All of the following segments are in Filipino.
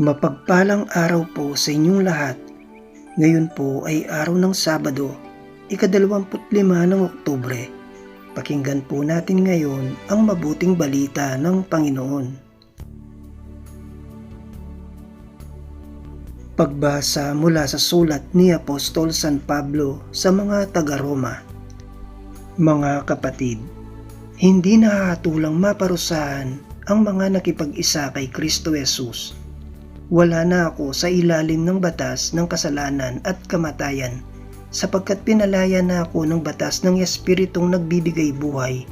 Mapagpalang araw po sa inyong lahat. Ngayon po ay araw ng Sabado, ikadalawamput lima ng Oktubre. Pakinggan po natin ngayon ang mabuting balita ng Panginoon. Pagbasa mula sa sulat ni Apostol San Pablo sa mga taga-Roma. Mga kapatid, hindi nahahatulang maparusahan ang mga nakipag-isa kay Kristo Jesus wala na ako sa ilalim ng batas ng kasalanan at kamatayan sapagkat pinalaya na ako ng batas ng Espiritong nagbibigay buhay,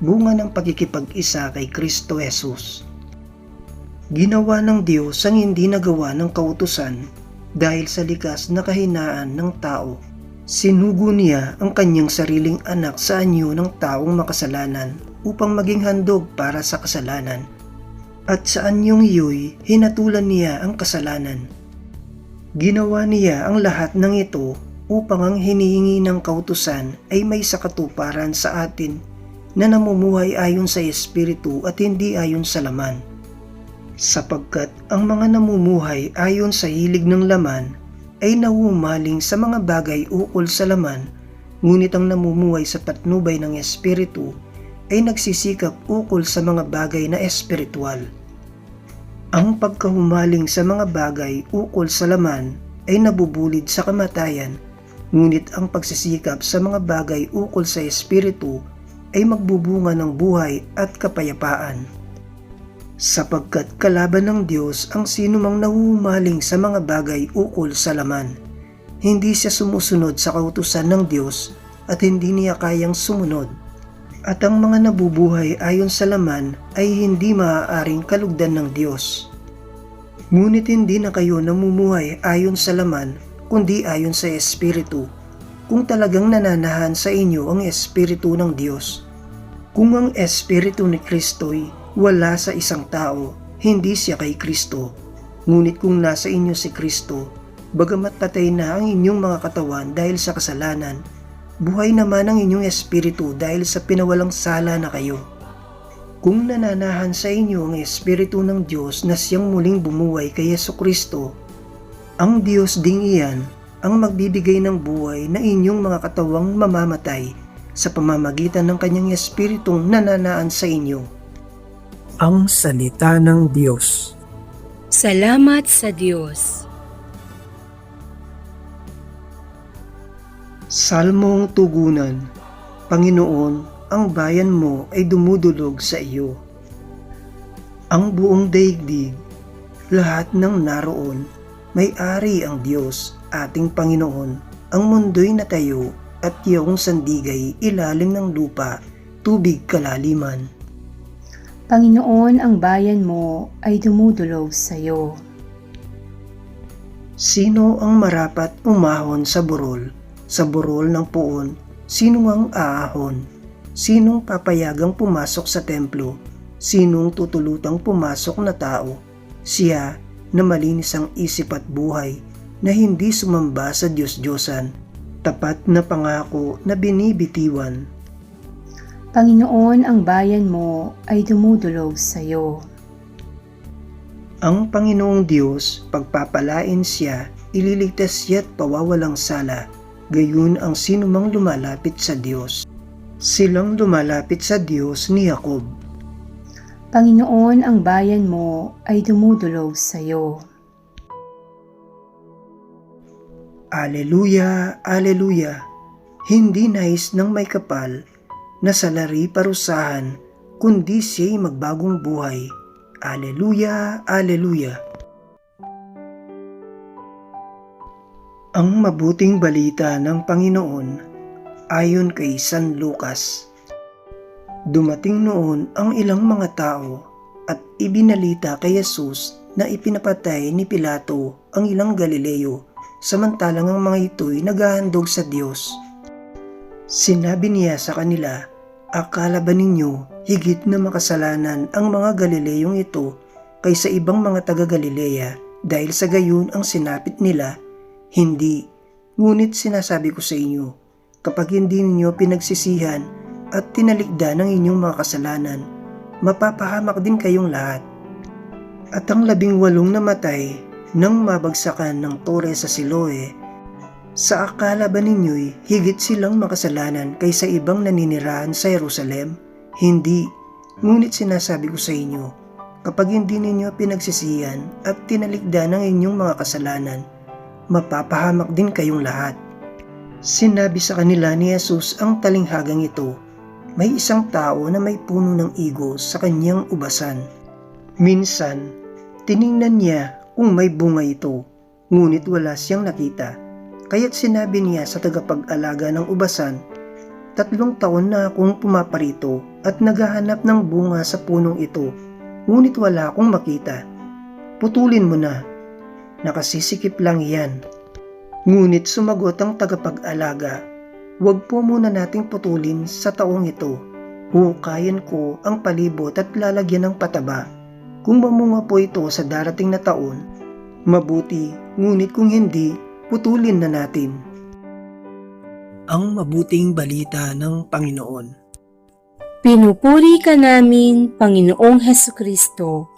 bunga ng pagkikipag-isa kay Kristo Jesus. Ginawa ng Diyos ang hindi nagawa ng kautusan dahil sa likas na kahinaan ng tao. Sinugo niya ang kanyang sariling anak sa anyo ng taong makasalanan upang maging handog para sa kasalanan at sa anyong iyo'y hinatulan niya ang kasalanan. Ginawa niya ang lahat ng ito upang ang hinihingi ng kautusan ay may sakatuparan sa atin na namumuhay ayon sa Espiritu at hindi ayon sa laman. Sapagkat ang mga namumuhay ayon sa hilig ng laman ay nahumaling sa mga bagay ukol sa laman, ngunit ang namumuhay sa patnubay ng Espiritu ay nagsisikap ukol sa mga bagay na espiritual. Ang pagkahumaling sa mga bagay ukol sa laman ay nabubulid sa kamatayan, ngunit ang pagsisikap sa mga bagay ukol sa espiritu ay magbubunga ng buhay at kapayapaan. Sapagkat kalaban ng Diyos ang sinumang nahuhumaling sa mga bagay ukol sa laman. Hindi siya sumusunod sa kautusan ng Diyos at hindi niya kayang sumunod at ang mga nabubuhay ayon sa laman ay hindi maaaring kalugdan ng Diyos. Ngunit hindi na kayo namumuhay ayon sa laman, kundi ayon sa Espiritu, kung talagang nananahan sa inyo ang Espiritu ng Diyos. Kung ang Espiritu ni Kristo'y wala sa isang tao, hindi siya kay Kristo. Ngunit kung nasa inyo si Kristo, bagamat patay na ang inyong mga katawan dahil sa kasalanan, buhay naman ang inyong espiritu dahil sa pinawalang sala na kayo. Kung nananahan sa inyo ang espiritu ng Diyos na siyang muling bumuhay kay Yeso Kristo, ang Diyos ding iyan ang magbibigay ng buhay na inyong mga katawang mamamatay sa pamamagitan ng kanyang espiritong nananaan sa inyo. Ang Salita ng Diyos Salamat sa Diyos. Salmong Tugunan Panginoon, ang bayan mo ay dumudulog sa iyo. Ang buong daigdig, lahat ng naroon, may-ari ang Diyos, ating Panginoon. Ang mundo'y natayo at iyong sandigay ilalim ng lupa, tubig kalaliman. Panginoon, ang bayan mo ay dumudulog sa iyo. Sino ang marapat umahon sa burol? Sa burol ng puon, sino ang aahon? Sinong papayagang pumasok sa templo? Sinong tutulutang pumasok na tao? Siya na malinis ang isip at buhay, na hindi sumamba sa Diyos-Diyosan, tapat na pangako na binibitiwan. Panginoon, ang bayan mo ay dumudulog sa iyo. Ang Panginoong Diyos, pagpapalain siya, ililigtas siya at pawawalang sala, gayon ang sinumang lumalapit sa Diyos. Silang lumalapit sa Diyos ni Jacob. Panginoon, ang bayan mo ay dumudulog sa iyo. Aleluya, Aleluya! Hindi nais ng may kapal na salari parusahan, kundi siya'y magbagong buhay. Aleluya, Aleluya! Ang mabuting balita ng Panginoon ayon kay San Lucas. Dumating noon ang ilang mga tao at ibinalita kay Jesus na ipinapatay ni Pilato ang ilang Galileo samantalang ang mga ito'y naghahandog sa Diyos. Sinabi niya sa kanila, Akala ba ninyo higit na makasalanan ang mga Galileyong ito kaysa ibang mga taga-Galilea dahil sa gayon ang sinapit nila hindi. Ngunit sinasabi ko sa inyo, kapag hindi ninyo pinagsisihan at tinalikdan ang inyong mga kasalanan, mapapahamak din kayong lahat. At ang labing walong namatay nang mabagsakan ng tore sa Siloe, sa akala ba ninyo'y higit silang makasalanan kaysa ibang naninirahan sa Jerusalem? Hindi. Ngunit sinasabi ko sa inyo, kapag hindi ninyo pinagsisiyan at tinalikdan ang inyong mga kasalanan, mapapahamak din kayong lahat. Sinabi sa kanila ni Jesus ang talinghagang ito, may isang tao na may puno ng igo sa kanyang ubasan. Minsan, tiningnan niya kung may bunga ito, ngunit wala siyang nakita. Kaya't sinabi niya sa tagapag-alaga ng ubasan, Tatlong taon na akong pumaparito at naghahanap ng bunga sa punong ito, ngunit wala akong makita. Putulin mo na. Nakasisikip lang yan. Ngunit sumagot ang tagapag-alaga, Huwag po muna nating putulin sa taong ito. Hukayan ko ang palibot at lalagyan ng pataba. Kung mamunga po ito sa darating na taon, mabuti, ngunit kung hindi, putulin na natin. Ang mabuting balita ng Panginoon. Pinupuri ka namin, Panginoong Heso Kristo.